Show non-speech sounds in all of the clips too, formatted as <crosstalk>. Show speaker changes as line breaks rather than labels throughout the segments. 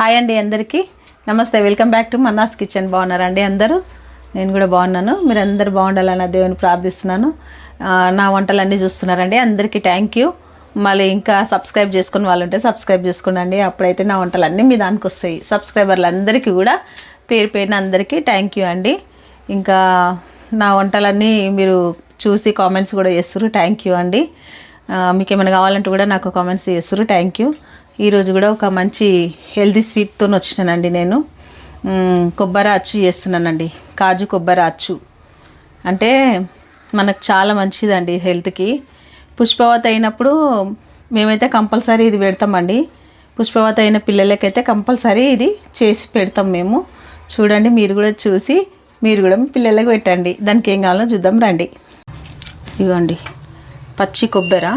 Hi అండి అందరికీ. నమస్తే welcome back to Manna's kitchen. బాగున్నారా అండి అందరూ? నేను కూడా బాగున్నాను. మీరు అందరు బాగుండాలని దేవుని ప్రార్థిస్తున్నాను. నా వంటలన్నీ చూస్తున్నారండి. అందరికీ థ్యాంక్ యూ మళ్ళీ ఇంకా సబ్స్క్రైబ్ చేసుకుని వాళ్ళు ఉంటే సబ్స్క్రైబ్ చేసుకోండి అప్పుడైతే నా వంటలన్నీ మీ దానికి వస్తాయి. సబ్స్క్రైబర్లు అందరికీ కూడా పేరు పేరున అందరికీ థ్యాంక్ యూ అండి. ఇంకా నా వంటలన్నీ మీరు చూసి కామెంట్స్ కూడా చేస్తారు థ్యాంక్ యూ అండి. మీకు ఏమైనా కావాలంటే కూడా నాకు కామెంట్స్ చేస్తారు థ్యాంక్ యూ ఈరోజు కూడా ఒక మంచి హెల్తీ స్వీట్తో వచ్చినానండి నేను. కొబ్బరి అచ్చు చేస్తున్నానండి. కాజు కొబ్బరి అచ్చు. అంటే మనకు చాలా మంచిదండి హెల్త్కి. పుష్పవతి అయినప్పుడు మేమైతే కంపల్సరీ ఇది పెడతామండి. పుష్పవతి అయిన పిల్లలకైతే కంపల్సరీ ఇది చేసి పెడతాం మేము. చూడండి మీరు కూడా చూసి మీరు కూడా మీ పిల్లలకి పెట్టండి. దానికి ఏం కావాలో చూద్దాం రండి. ఇదిగోండి పచ్చి కొబ్బరి.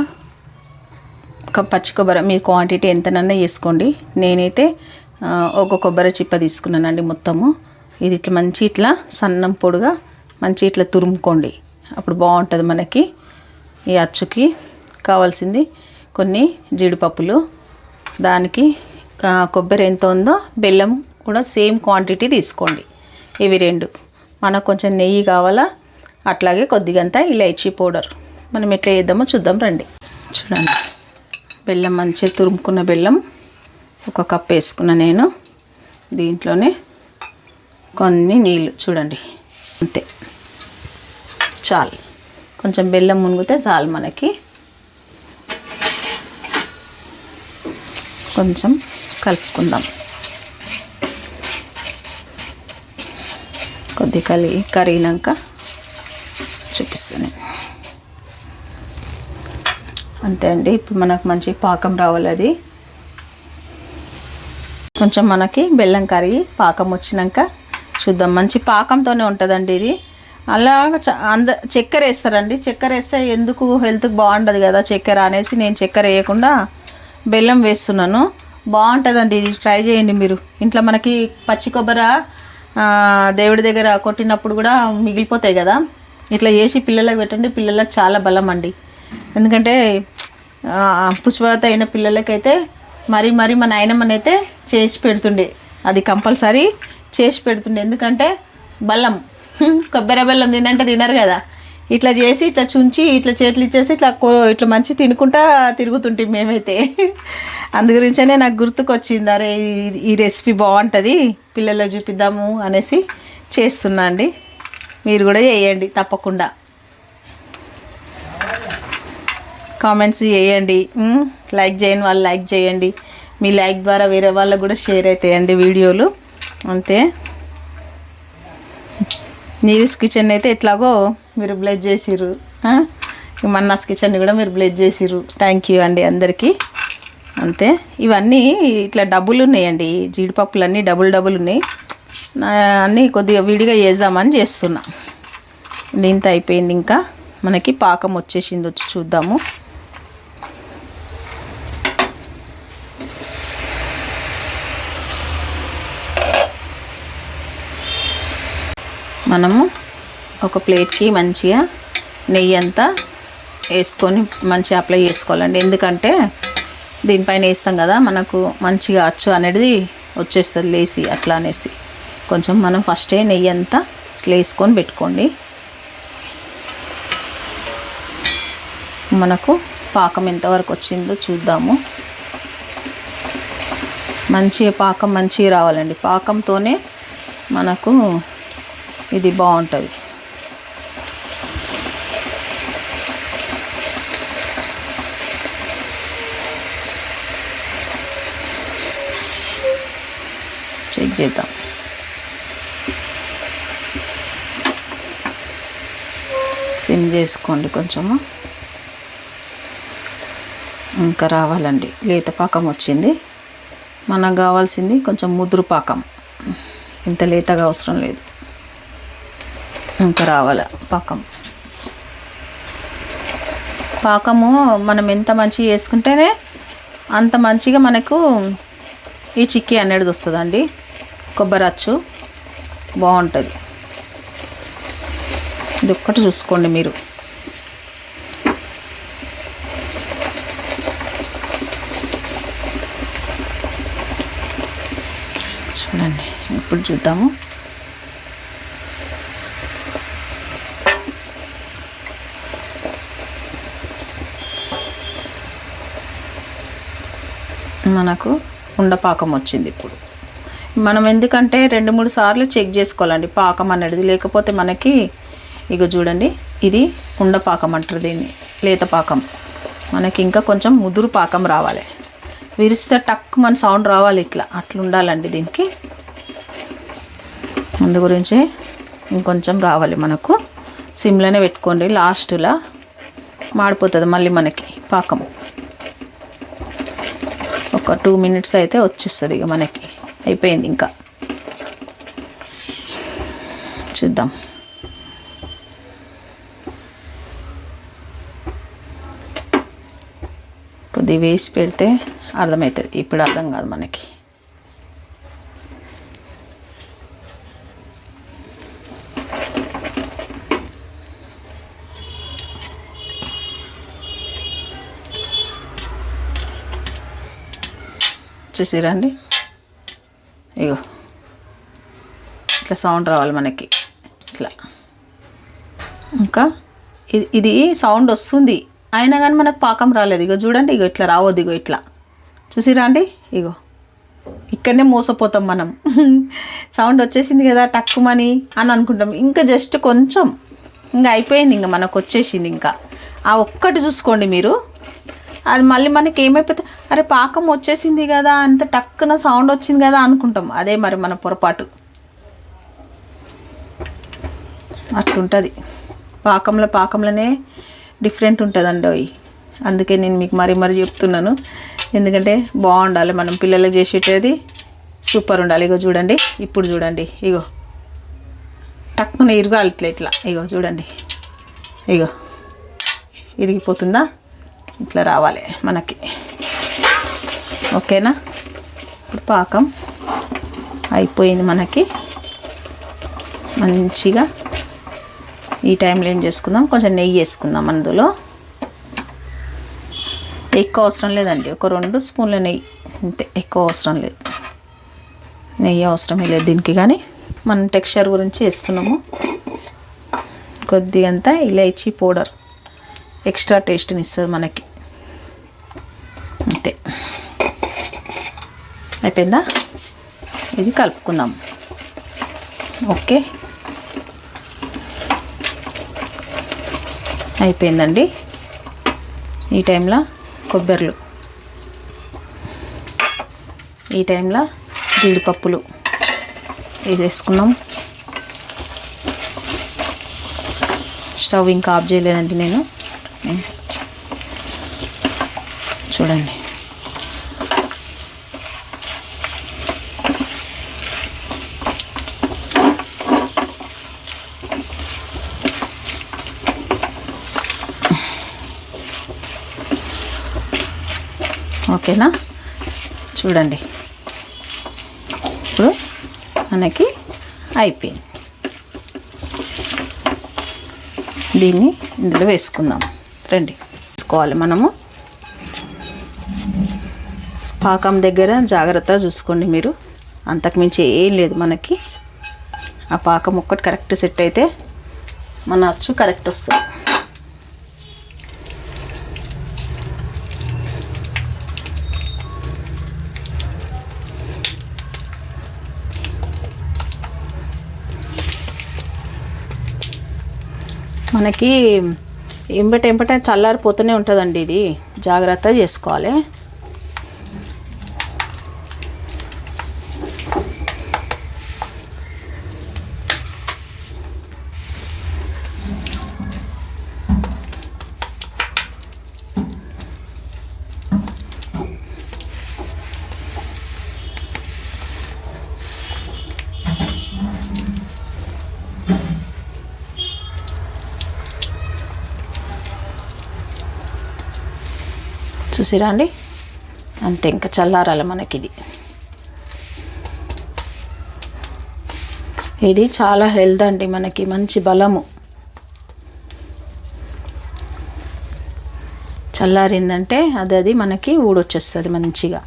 పచ్చి కొబ్బరి మీరు క్వాంటిటీ ఎంతనన్నా వేసుకోండి. నేనైతే ఒక కొబ్బరి చిప్ప తీసుకున్నానండి మొత్తము. ఇది ఇట్లా మంచి ఇట్లా సన్నం పొడుగా మంచి ఇట్లా తురుముకోండి. అప్పుడు బాగుంటుంది మనకి ఈ అచ్చుకి. కావాల్సింది కొన్ని జీడిపప్పులు. దానికి కొబ్బరి ఎంత ఉందో బెల్లం కూడా సేమ్ క్వాంటిటీ తీసుకోండి. ఇవి రెండు. మనకు కొంచెం నెయ్యి కావాలా అట్లాగే కొద్దిగంత ఇలైచీ పౌడర్. మనం ఎట్లా చేద్దామో చూద్దాం రండి. చూడండి. బెల్లం మంచిగా తురుముకున్న బెల్లం ఒక కప్ వేసుకున్న నేను. దీంట్లోనే కొన్ని నీళ్ళు చూడండి. అంతే. చాలు. కొంచెం బెల్లం మునిగితే చాలు మనకి. కొంచెం కలుపుకుందాం. కొద్ది కలి కరిగినాక చూపిస్తాను. అంతే అండి. ఇప్పుడు మనకు మంచి పాకం రావాలి అది. కొంచెం మనకి బెల్లం కరిగి పాకం వచ్చినాక చూద్దాం. మంచి పాకంతోనే ఉంటుందండి ఇది. అలాగ చ- అంద చక్కెర వేస్తారండి. చక్కెర వేస్తే ఎందుకు హెల్త్కి బాగుండదు కదా చక్కెర అనేసి నేను చక్కెర వేయకుండా బెల్లం వేస్తున్నాను. బాగుంటుందండి ఇది. ట్రై చేయండి మీరు. ఇంట్లో మనకి పచ్చి కొబ్బరి దేవుడి దగ్గర కొట్టినప్పుడు కూడా మిగిలిపోతాయి కదా. ఇట్లా చేసి పిల్లలకు పెట్టండి. పిల్లలకు చాలా బలం అండి. ఎందుకంటే పుష్పవత అయిన పిల్లలకైతే మరి మరి మా నాయనమ్మనైతే చేసి పెడుతుండే. అది కంపల్సరీ చేసి పెడుతుండే. ఎందుకంటే బల్లం <laughs> కొబ్బరి బెల్లం తినంటే తినరు కదా. ఇట్లా చేసి ఇట్లా చుంచి ఇట్లా చేతులు ఇచ్చేసి ఇట్లా కో- ఇట్లా మంచి తినుకుంటా తిరుగుతుంటాం మేమైతే. <laughs> అందు గురించనే నాకు గుర్తుకొచ్చింది అరే ఈ- ఈ రెసిపీ బాగుంటుంది పిల్లలకు చూపిద్దాము అనేసి చేస్తున్నా అండి. మీరు కూడా చేయండి తప్పకుండా. కామెంట్స్ చేయండి. లైక్ చేయని వాళ్ళు లైక్ చేయండి. మీ లైక్ ద్వారా వేరే వాళ్ళకు కూడా షేర్ అవుతాయండి వీడియోలు. అంతే. నీరిస్ కిచెన్ అయితే ఎట్లాగో మీరు బ్లెజ్ చేసిర్రు. మన్నాస్ కిచెన్ కూడా మీరు బ్లెజ్ చేసిర్రు. థ్యాంక్ యూ అండి అందరికీ. అంతే. ఇవన్నీ ఇట్లా డబ్బులు ఉన్నాయండి. జీడిపప్పులు అన్నీ డబుల్ డబుల్ ఉన్నాయి అన్నీ కొద్దిగా విడిగా చేద్దామని చేస్తున్నా. దీంతో అయిపోయింది ఇంకా. మనకి పాకం వచ్చేసింది వచ్చి చూద్దాము. మనము ఒక ప్లేట్కి మంచిగా నెయ్యి అంతా వేసుకొని మంచిగా అప్లై చేసుకోవాలండి. ఎందుకంటే దీనిపైన వేస్తాం కదా మనకు మంచిగా అచ్చు అనేది వచ్చేస్తుంది లేసి అట్లా అనేసి. కొంచెం మనం ఫస్టే నెయ్యి అంతా ఇట్లా వేసుకొని పెట్టుకోండి. మనకు పాకం ఎంతవరకు వచ్చిందో చూద్దాము. మంచిగా పాకం మంచిగా రావాలండి. పాకంతోనే మనకు ఇది బాగుంటుంది. చెక్ చేద్దాం. సిమ్ చేసుకోండి కొంచెము. ఇంకా రావాలండి. లేత పాకం వచ్చింది. మనకు కావాల్సింది కొంచెం ముదురు పాకం. ఇంత లేతగా అవసరం లేదు. ఇంకా రావాలి పాకం. పాకము మనం ఎంత మంచిగా చేసుకుంటేనే అంత మంచిగా మనకు ఈ చిక్కీ అనేది వస్తుందండి. కొబ్బరి అచ్చు బాగుంటుంది. ఇది ఒక్కటి చూసుకోండి మీరు. చూడండి ఇప్పుడు చూద్దాము. మనకు ఉండపాకం వచ్చింది ఇప్పుడు. మనం ఎందుకంటే రెండు మూడు సార్లు చెక్ చేసుకోవాలండి. పాకం అనేది లేకపోతే మనకి ఇక చూడండి ఇది ఉండపాకం అంటారు దీన్ని లేత పాకం. మనకి ఇంకా కొంచెం ముదురు పాకం రావాలి. విరిస్తే టక్ మన సౌండ్ రావాలి ఇట్లా. అట్లా ఉండాలండి దీనికి. అందు గురించి ఇంకొంచెం రావాలి మనకు. సిమ్లోనే పెట్టుకోండి లాస్ట్లో మాడిపోతుంది మళ్ళీ మనకి పాకం. ఒక టూ మినిట్స్ అయితే వచ్చేస్తుంది ఇక మనకి. అయిపోయింది ఇంకా. చూద్దాం. కొద్దిగా వేసి పెడితే అర్థమవుతుంది. ఇప్పుడు అర్థం కాదు మనకి. చూసిరండి? ఇగో ఇట్లా సౌండ్ రావాలి మనకి. ఇట్లా. ఇంకా ఇది ఇది సౌండ్ వస్తుంది. అయినా కానీ మనకు పాకం రాలేదు. ఇగో చూడండి ఇగో ఇట్లా రావద్దు ఇగో ఇట్లా. చూసిరా అండి? ఇగో. ఇక్కడనే మోసపోతాం మనం. <laughs> సౌండ్ వచ్చేసింది కదా టక్కుమని అని అనుకుంటాం. ఇంకా జస్ట్ కొంచెం. ఇంకా అయిపోయింది ఇంకా మనకు వచ్చేసింది ఇంకా. ఆ ఒక్కటి చూసుకోండి మీరు. అది మళ్ళీ మనకి ఏమైపోతే అరే పాకం వచ్చేసింది కదా అంత టక్కున సౌండ్ వచ్చింది కదా అనుకుంటాం. అదే మరి మన పొరపాటు. అట్లుంటుంది. పాకంలో పాకంలోనే డిఫరెంట్ ఉంటుందండి అవి అందుకే నేను మీకు మరీ మరీ చెప్తున్నాను. ఎందుకంటే బాగుండాలి మనం పిల్లలకు చేసేటది. సూపర్ ఉండాలి. ఇగో చూడండి. ఇప్పుడు చూడండి. ఇగో. టక్కున ఇరగాలి ఇట్లా ఇట్లా. ఇగో చూడండి. ఇగో. ఇరిగిపోతుందా? ఇట్లా రావాలి మనకి. ఓకేనా? ఇప్పుడు పాకం అయిపోయింది మనకి. మంచిగా ఈ టైంలో ఏం చేసుకుందాం? కొంచెం నెయ్యి వేసుకుందాం అందులో. ఎక్కువ అవసరం లేదండి. ఒక రెండు స్పూన్ల నెయ్యి. అంతే ఎక్కువ అవసరం లేదు. నెయ్యి అవసరమే లేదు దీనికి కానీ. మనం టెక్స్చర్ గురించి వేస్తున్నాము కొద్దిగంత ఇలైచీ పౌడర్. ఎక్స్ట్రా టేస్ట్ని ఇస్తుంది మనకి. అంతే. అయిపోయిందా? ఇది కలుపుకుందాం. ఓకే. అయిపోయిందండి. ఈ టైంలో కొబ్బరిలు. ఈ టైంలో జీడిపప్పులు వేసేసుకున్నాం. స్టవ్ ఇంకా ఆఫ్ చేయలేదండి నేను. చూడండి. ఓకేనా? చూడండి. ఇప్పుడు మనకి అయిపోయింది. దీన్ని ఇందులో వేసుకుందాం. రండి. తీసుకోవాలి మనము. పాకం దగ్గర జాగ్రత్తగా చూసుకోండి మీరు. అంతకుమించి ఏం లేదు మనకి. ఆ పాకం ఒక్కటి కరెక్ట్ సెట్ అయితే మన అచ్చు కరెక్ట్ వస్తుంది. మనకి ఎంబట ఎంబట చల్లారిపోతూనే ఉంటుందండి ఇది. జాగ్రత్త చేసుకోవాలి. చూసిరా అండి? అంతే ఇంకా చల్లారాల మనకి ఇది ఇది చాలా హెల్త్ అండి మనకి మంచి బలము. చల్లారిందంటే అది అది మనకి ఊడొచ్చేస్తుంది మంచిగా.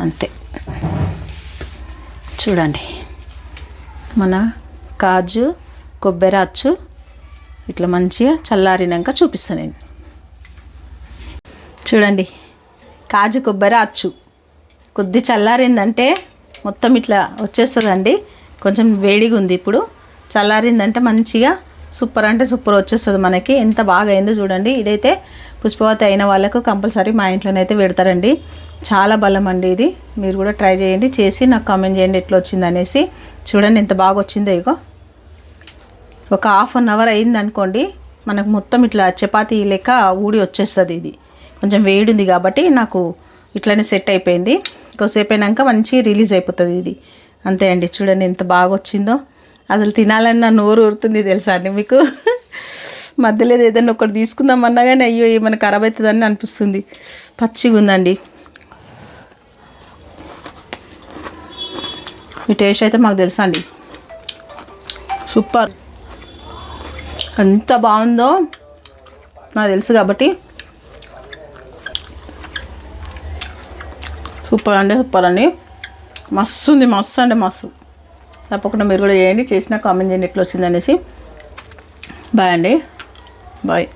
అంతే. చూడండి. మన కాజు కొబ్బరి అచ్చు ఇట్లా మంచిగా చల్లారినాక చూపిస్తాను నేను. చూడండి. కాజు కొబ్బరి అచ్చు. కొద్ది చల్లారిందంటే మొత్తం ఇట్లా వచ్చేస్తుందండి. కొంచెం వేడిగా ఉంది ఇప్పుడు. చల్లారిందంటే మంచిగా సూపర్ అంటే సూపర్ వచ్చేస్తుంది మనకి. ఎంత బాగా అయిందో చూడండి. ఇదైతే పుష్పవతి అయిన వాళ్ళకు కంపల్సరీ మా ఇంట్లోనైతే పెడతారండి. చాలా బలం అండి ఇది. మీరు కూడా ట్రై చేయండి. చేసి నాకు కామెంట్ చేయండి ఎట్లా వచ్చింది అనేసి చూడండి ఎంత బాగా వచ్చిందో ఇగో. ఒక హాఫ్ అన్ అవర్ అయింది అనుకోండి మనకు మొత్తం ఇట్లా చపాతీ లెక్క ఊడి వచ్చేస్తుంది ఇది. కొంచెం వేడి ఉంది కాబట్టి నాకు ఇట్లనే సెట్ అయిపోయింది. కొద్దిసేపు అయినాక మంచి రిలీజ్ అయిపోతుంది ఇది. అంతే అండి చూడండి ఎంత బాగా వచ్చిందో అసలు తినాలని నా నోరు ఊరుతుంది తెలుసా అండి మీకు? <laughs> మధ్యలో ఏదైనా ఒకటి తీసుకుందామన్నా కానీ అయ్యో ఏమైనా ఖరాబ్ అవుతుందని అనిపిస్తుంది. పచ్చిగా ఉందండి. ఈ టేస్ట్ అయితే మాకు తెలుసా అండి? సూపర్. ఎంత బాగుందో నాకు తెలుసు కాబట్టి సూపర్ అండి సూపర్ అండి. మస్తు ఉంది మస్తు అంటే మస్తు. తప్పకుండా మీరు కూడా చేయండి. చేసినా కామెంట్ చేయండి ఎట్లా వచ్చిందనేసి బాయ్ అండి. బాయ్.